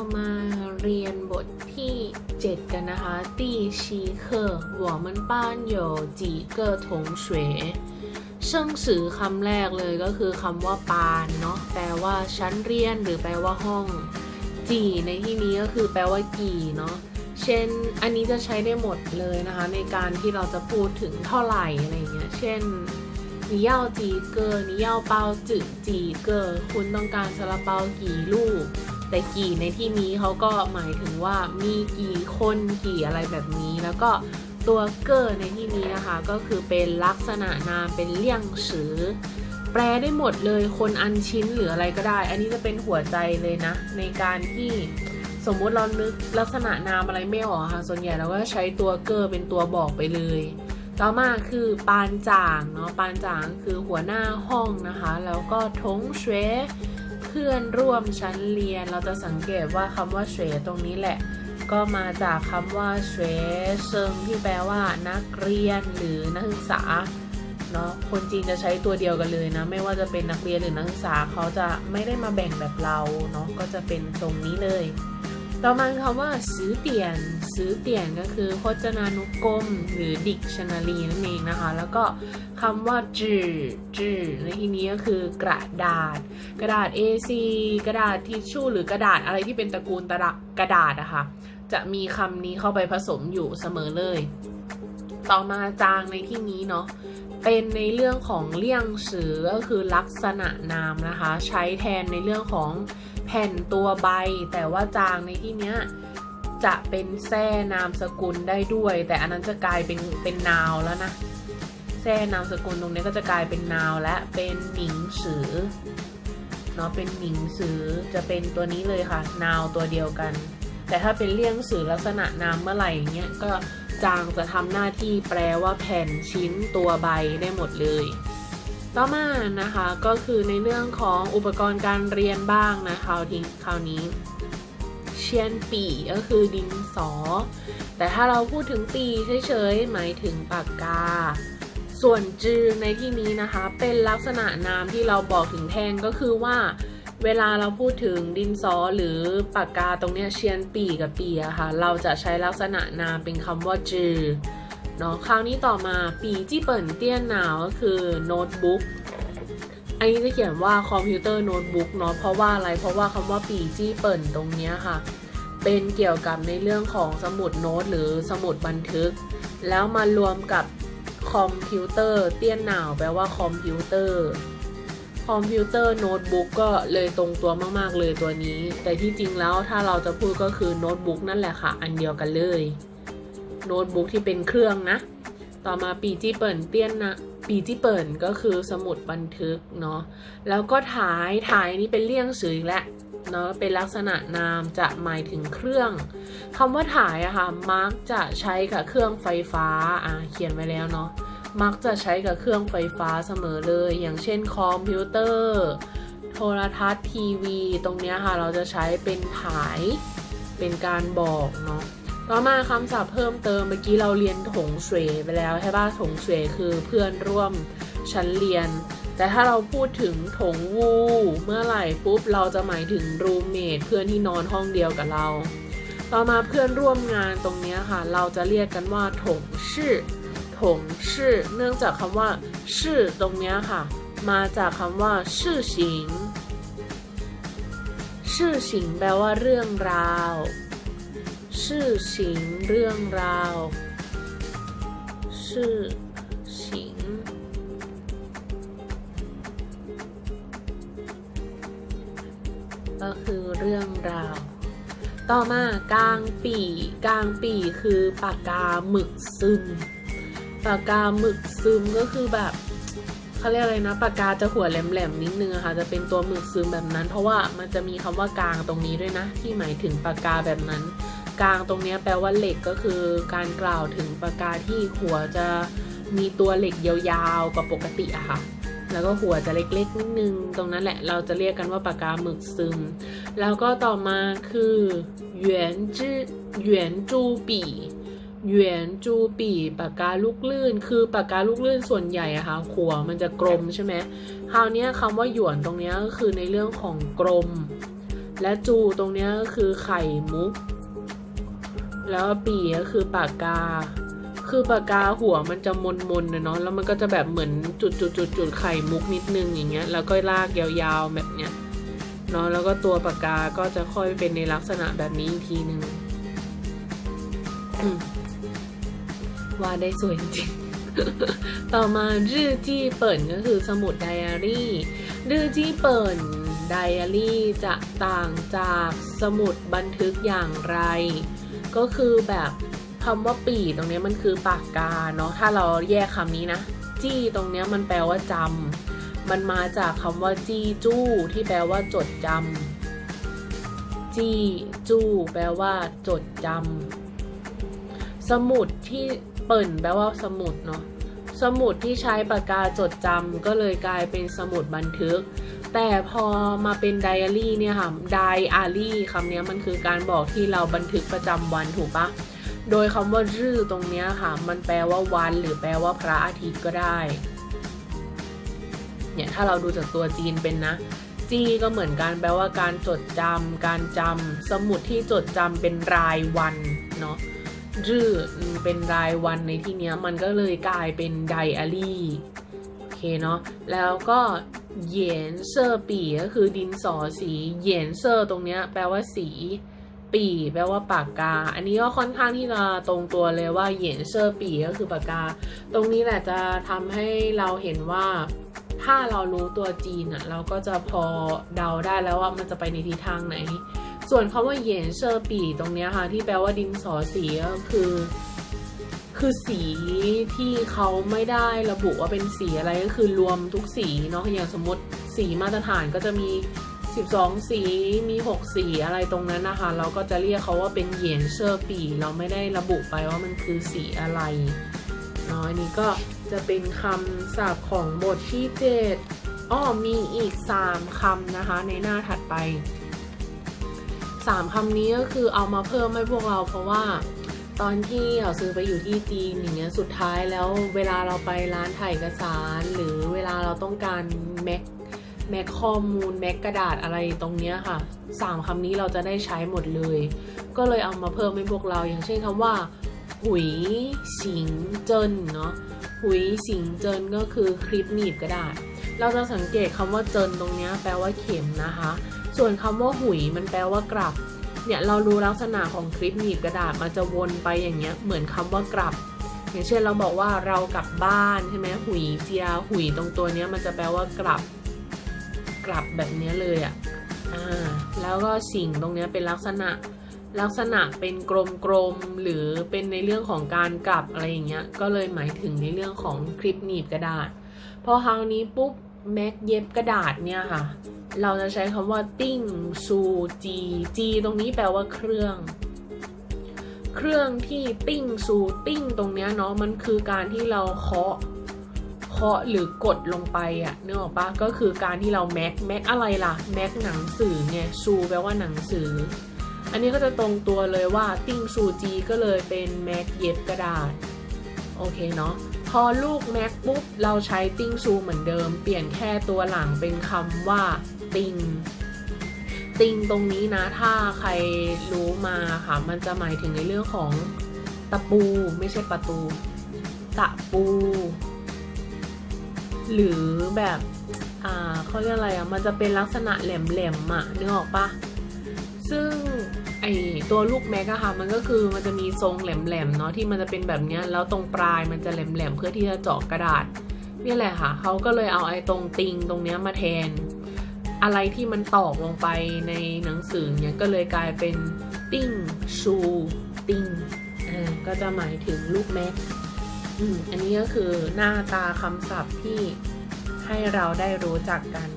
มาเรียนบทที่ 7 กันนะคะ第七课我们班有几个同学เชิงสือคำแรกเลยก็คือคำว่าปานเนาะแปลว่าชั้นเรียนหรือแปลว่าห้อง จีในที่นี้ก็คือแปลว่ากี่เนาะเช่นอันนี้จะใช้ได้หมดเลยนะคะ ในการที่เราจะพูดถึงเท่าไหร่อะไรเงี้ยเช่น你要几个你要包子几个คุณต้องการซาลาเปากี่ลูก แต่กี่ในที่นี้เขาก็หมายถึงว่ามีกี่คนกี่อะไรแบบนี้ แล้วก็ตัวเกอร์ในที่นี้นะคะ ก็คือเป็นลักษณะนามเป็นเลี่ยงสือ แปลได้หมดเลยคนอันชิ้นหรืออะไรก็ได้ อันนี้จะเป็นหัวใจเลยนะ ในการที่สมมุติเรานึกลักษณะนามอะไรไม่ออกค่ะ ส่วนใหญ่เราก็ใช้ตัวเกอร์เป็นตัวบอกไปเลย ต่อมาคือปานจ่างเนาะ ปานจ่างคือหัวหน้าห้องนะคะ แล้วก็ทงเชว พื่อนร่วมชั้นเรียน เราจะสังเกตว่าคำว่าเฉวตรงนี้แหละ ก็มาจากคำว่าเฉวเซิงที่แปลว่า นักเรียนหรือนักศึกษาเนาะคนจีนจะใช้ตัวเดียวกันเลยนะ ไม่ว่าจะเป็นนักเรียนหรือนักศึกษาเขาจะไม่ได้มาแบ่งแบบเราเนาะก็จะเป็นตรงนี้เลย ต่อมาคำว่าซื้อเตียนซื้อเตียนก็คือพจนานุกรมหรือ dictionary นั่นเองนะคะ แล้วก็คำว่าจื่อจื่อในที่นี้ก็คือกระดาษ กระดาษ A4 กระดาษทิชชู่หรือกระดาษอะไรที่เป็นตระกูลตระกระดาษอะคะ่ะจะมีคำนี้เข้าไปผสมอยู่เสมอเลย ต่อมาจางในที่นี้เนาะเป็นในเรื่องของเลี่ยงสือก็คือลักษณะนามนะคะ ใช้แทนในเรื่องของ แผ่นตัวใบ แต่ว่าจางในที่เนี้ยจะเป็นแท่นามสกุลได้ด้วย แต่อันนั้นจะกลายเป็นเป็นนาวแล้วนะแท่นามสกุลตรงนี้ก็จะกลายเป็นนาวและเป็นหนิงสือเนาะเป็นหนิงสือจะเป็นตัวนี้เลยค่ะ นาวตัวเดียวกัน แต่ถ้าเป็นเลี่ยงสือลักษณะนามเมื่อไหร่เงี้ยก็จางจะทำหน้าที่แปลว่าแผ่นชิ้นตัวใบได้หมดเลย ต่อมานะคะก็คือในเรื่องของอุปกรณ์การเรียนบ้างนะคราวทีคราวนี้เชียนปีก็คือดินสอ แต่ถ้าเราพูดถึงปีเฉยๆหมายถึงปากกา ส่วนจือในที่นี้นะคะ เป็นลักษณะนามที่เราบอกถึงแทนก็คือว่า เวลาเราพูดถึงดินสอหรือปากกาตรงเนี้ยเชียนปีกับปีอะค่ะเราจะใช้ลักษณะนามเป็นคำว่าจือ เนาะคราวนี้ต่อมาปีจี้เปิ่นเตี้ยนหนาวก็คือโน้ตบุ๊กอันนี้จะเขียนว่าคอมพิวเตอร์โน้ตบุ๊กเนาะเพราะว่าอะไรเพราะว่าคำว่าปีจี้เปิ่นตรงเนี้ยค่ะ เป็นเกี่ยวกับในเรื่องของสมุดโน้ตหรือสมุดบันทึก แล้วมารวมกับคอมพิวเตอร์เตี้ยนหนาวแปลว่าคอมพิวเตอร์คอมพิวเตอร์โน้ตบุ๊กก็เลยตรงตัวมาก ๆ เลยตัวนี้ แต่ที่จริงแล้วถ้าเราจะพูดก็คือโน้ตบุ๊กนั่นแหละค่ะ อันเดียวกันเลย โน้ตบุ๊กที่เป็นเครื่องนะ ต่อมาปีจี้เปิ่นเตี้ยนนะปีจี้เปิ่นก็คือสมุดบันทึกเนาะแล้วก็ถ่ายถ่ายนี่เป็นเลี่ยงสื่ออีกแล้วเนาะเป็นลักษณะนามจะหมายถึงเครื่องคำว่าถ่ายอะค่ะมักจะใช้กับเครื่องไฟฟ้าอ่าเขียนไว้แล้วเนาะมักจะใช้กับเครื่องไฟฟ้าเสมอเลย อย่างเช่นคอมพิวเตอร์ โทรทัศน์ทีวี ตรงเนี้ยค่ะเราจะใช้เป็นถ่ายเป็นการบอกเนาะ ต่อมาคำศัพท์เพิ่มเติมเมื่อกี้เราเรียนถงเสวยไปแล้วใช่ป่ะถงเสวยคือเพื่อนร่วมชั้นเรียน แต่ถ้าเราพูดถึงถงวู เมื่อไหร่ปุ๊บเราจะหมายถึงรูมเมทเพื่อนที่นอนห้องเดียวกับเรา ต่อมาเพื่อนร่วมงานตรงนี้ค่ะ เราจะเรียกกันว่าถงชื่อถงชื่อเนื่องจากคำว่า ชื่อตรงนี้ค่ะ มาจากคำว่า ชื่อสิงชื่อสิงแปลว่าเรื่องราว ชื่อสิงเรื่องราว ชื่อสิงก็คือเรื่องราว ต่อมากลางปีกลางปีคือปากกาหมึกซึม ปากกาหมึกซึมก็คือแบบเขาเรียกอะไรนะปากกาจะหัวแหลมๆนิดนึงอะค่ะจะเป็นตัวหมึกซึมแบบนั้น เพราะว่ามันจะมีคำว่ากลางตรงนี้ด้วยนะ ที่หมายถึงปากกาแบบนั้น กลางตรงนี้แปลว่าเหล็กก็คือการกล่าวถึงปากกาที่หัวจะมีตัวเหล็กยาวๆกว่าปกติอะค่ะ แล้วก็หัวจะเล็กๆนิดนึงตรงนั้นแหละเราจะเรียกกันว่าปากกาหมึกซึม แล้วก็ต่อมาคือหยวนจื้อหยวนจูปีหยวนจูปีปากกาลูกลื่น คือปากกาลูกลื่นส่วนใหญ่อะค่ะหัวมันจะกลมใช่ไหมคราวนี้คำว่าหยวนตรงนี้ก็คือในเรื่องของกลมและจูตรงนี้ก็คือไข่มุก แล้วปีก็คือปากกา คือปากกาหัวมันจะมนๆนะเนาะแล้วมันก็จะแบบเหมือนจุดจุดจุดจุดไข่มุกนิดนึงอย่างเงี้ย แล้วก็ลากยาวๆแบบเนี้ยเนาะแล้วก็ตัวปากกาก็จะค่อยเป็นในลักษณะแบบนี้อีกทีนึงว่าได้สวยจริง ต่อมารื่อจี้เปิ่นก็คือสมุดไดอารี่รื่อจี้เปิ่นไดอารี่จะต่างจากสมุดบันทึกอย่างไร ก็คือแบบคำว่าปีตรงนี้มันคือปากกาเนาะถ้าเราแยกคำนี้นะ จี้ตรงนี้มันแปลว่าจำมันมาจากคำว่าจี้จู้ ที่แปลว่าจดจำจี้จู้ แปลว่า จดจำสมุดที่เปิ่นแปลว่าสมุดเนาะสมุดที่ใช้ปากกาจดจำก็เลยกลายเป็นสมุดบันทึก แต่พอมาเป็นไดอารี่เนี่ยค่ะไดอารี่คำนี้มันคือการบอกที่เราบันทึกประจำวันถูกปะโดยคำว่ารื่อตรงนี้ค่ะ มันแปลว่าวัน หรือแปลว่าพระอาทิตย์ก็ได้ เนี่ยถ้าเราดูจากตัวจีนเป็นนะจีก็เหมือนกันแปลว่าการจดจำการจำสมุดที่จดจำเป็นรายวันเนาะรื่อเป็นรายวันในที่นี้มันก็เลยกลายเป็นไดอารี่โอเคเนาะแล้วก็ เหยียนเซอร์ปีก็คือดินสอสีเหยียนเซอร์ตรงเนี้ยแปลว่าสี ปีแปลว่าปากกา อันนี้ก็ค่อนข้างที่จะตรงตัวเลยว่าเหยียนเซอร์ปีก็คือปากกา ตรงนี้แหละจะทำให้เราเห็นว่าถ้าเรารู้ตัวจีนอะเราก็จะพอเดาได้แล้วว่ามันจะไปในทิศทางไหน ส่วนคำว่าเหยียนเซอร์ปีตรงเนี้ยค่ะที่แปลว่าดินสอสีก็คือ คือสีที่เขาไม่ได้ระบุว่าเป็นสีอะไรก็คือรวมทุกสีเนาะอย่างสมมติสีมาตรฐานก็จะมี 12 สีมี 6 สีอะไรตรงนั้นนะคะ เราก็จะเรียกเขาว่าเป็นเหยียนเซอร์ปี เราไม่ได้ระบุไปว่ามันคือสีอะไรเนาะอันนี้ก็จะเป็นคำศัพท์ของบทที่ 7อ้อมีอีก 3คำนะคะ ในหน้าถัดไป 3คำนี้ก็คือเอามาเพิ่มให้พวกเราเพราะว่า ตอนที่เราซื้อไปอยู่ที่จีนอย่างเงี้ยสุดท้ายแล้วเวลาเราไปร้านถ่ายเอกสาร หรือเวลาเราต้องการแม็กแม็กข้อมูลแม็กกระดาษอะไรตรงเนี้ยค่ะสามคำนี้เราจะได้ใช้หมดเลย ก็เลยเอามาเพิ่มให้พวกเราอย่างเช่นคำว่าหุยสิงเจินเนาะหุยสิงเจินก็คือคลิปหนีบกระดาษ เราจะสังเกตคำว่าเจินตรงเนี้ยแปลว่าเข็มนะคะ ส่วนคำว่าหุยมันแปลว่ากลับ เนี่ยเรารู้ลักษณะของคลิปหนีบกระดาษมันจะวนไปอย่างเงี้ยเหมือนคำว่ากลับ อย่างเช่นเราบอกว่าเรากลับบ้านใช่ไหมหุยเจียหุยตรงตัวเนี้ยมันจะแปลว่ากลับ กลับแบบเนี้ยเลยอะ่ะอ่าแล้วก็สิ่งตรงเนี้ยเป็นลักษณะลักษณะเป็นกลมๆหรือเป็นในเรื่องของการกลับอะไรอย่างเงี้ยก็เลยหมายถึงในเรื่องของคลิปหนีบกระดาษ พอคราวนี้ปุ๊บ แม็กเย็บกระดาษเนี่ยค่ะ เราจะใช้คำว่าติ้งซูจีจีตรงนี้แปลว่าเครื่อง เครื่องที่ติ้งซูติ้งตรงเนี้ยเนาะมันคือการที่เราเคาะเคาะหรือกดลงไปอะนึกออกปะก็คือการที่เราแม็กแม็กอะไรล่ะแม็กหนังสือไงซูแปลว่าหนังสือ อันนี้ก็จะตรงตัวเลยว่าติ้งซูจีก็เลยเป็นแม็กเย็บกระดาษ โอเคเนาะ พอลูกแม็กปุ๊บ เราใช้ติ้งซูเหมือนเดิม เปลี่ยนแค่ตัวหลังเป็นคำว่าติงติงตรงนี้นะ ถ้าใครรู้มาค่ะ มันจะหมายถึงในเรื่องของตะปูไม่ใช่ประตู ตะปู หรือแบบอ่าเขาเรียกอะไรอะ มันจะเป็นลักษณะแหลมๆอะนึกออกปะซึ่ง ไอตัวลูกแม็กอะค่ะมันก็คือมันจะมีทรงแหลมๆเนาะที่มันจะเป็นแบบเนี้ยแล้วตรงปลายมันจะแหลมๆเพื่อที่จะเจาะกระดาษนี่แหละค่ะเขาก็เลยเอาไอ้ตรงติงตรงเนี้ยมาแทน อะไรที่มันตอกลงไปในหนังสือเนี่ยก็เลยกลายเป็นติ้งชูติงอ่าก็จะหมายถึงลูกแม็กอืมอันนี้ก็คือหน้าตาคำศัพท์ที่ให้เราได้รู้จักกัน